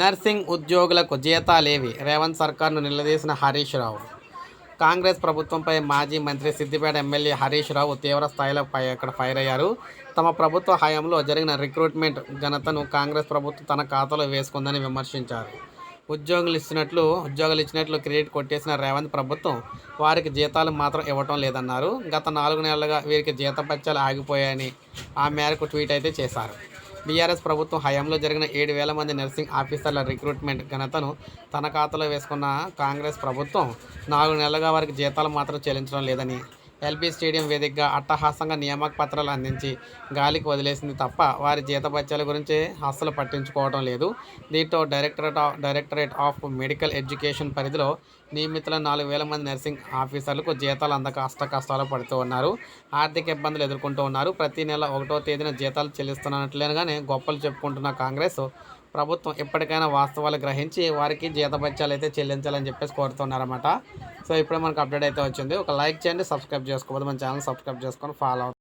Nursing ఉద్యోగులకు జీతాలేవి. రేవంత్ సర్కార్ను నిలదీసిన హరీష్ రావు. కాంగ్రెస్ ప్రభుత్వంపై మాజీ మంత్రి సిద్దిపేట ఎమ్మెల్యే హరీష్ రావు తీవ్ర స్థాయిలో పై అక్కడ ఫైర్ అయ్యారు తమ ప్రభుత్వ హయాంలో జరిగిన రిక్రూట్మెంట్ ఘనతను కాంగ్రెస్ ప్రభుత్వం తన ఖాతాలో వేసుకుందని విమర్శించారు. ఉద్యోగులు ఇచ్చినట్లు ఉద్యోగులు ఇచ్చినట్లు క్రెడిట్ కొట్టేసిన రేవంత్ ప్రభుత్వం వారికి జీతాలు మాత్రం ఇవ్వటం లేదన్నారు. గత నాలుగు నెలలుగా వీరికి జీతపత్యాలు ఆగిపోయాయని ఆ మేరకు ట్వీట్ అయితే చేశారు. బీఆర్ఎస్ ప్రభుత్వం హయాంలో జరిగిన ఏడు వేల మంది నర్సింగ్ ఆఫీసర్ల రిక్రూట్మెంట్ ఘనతను తన ఖాతాలో వేసుకున్న కాంగ్రెస్ ప్రభుత్వం నాలుగు నెలలుగా వారికి జీతాలు మాత్రం చెల్లించడం లేదని ఎల్బీ స్టేడియం వేదికగా అట్టహాసంగా నియామక పత్రాలు అందించి గాలికి వదిలేసింది తప్ప వారి జీతభత్యాల గురించి అస్సలు పట్టించుకోవడం లేదు. దీంతో directorate of directorate of medical education పరిధిలో నియమితుల నాలుగు వేల మంది నర్సింగ్ ఆఫీసర్లకు జీతాలు అందక అష్ట కష్టాలు పడుతూ ఉన్నారు. ఆర్థిక ఇబ్బందులు ఎదుర్కొంటూ ఉన్నారు. ప్రతి నెల ఒకటో తేదీన జీతాలు చెల్లిస్తున్నట్లుగానే గొప్పలు చెప్పుకుంటున్న కాంగ్రెస్ ప్రభుత్వం ఎప్పటికైనా వాస్తవాలు గ్రహించి వారికి జీతభత్యాలు అయితే చెల్లించాలని చెప్పేసి కోరుతున్నారన్నమాట. సో ఇప్పుడే మనకు అప్డేట్ అయితే వచ్చింది. ఒక లైక్ చేయండి సబ్స్క్రైబ్ చేసుకోవద్దు. మన ఛానల్ సబ్స్క్రైబ్ చేసుకొని ఫాలో అవుతుంది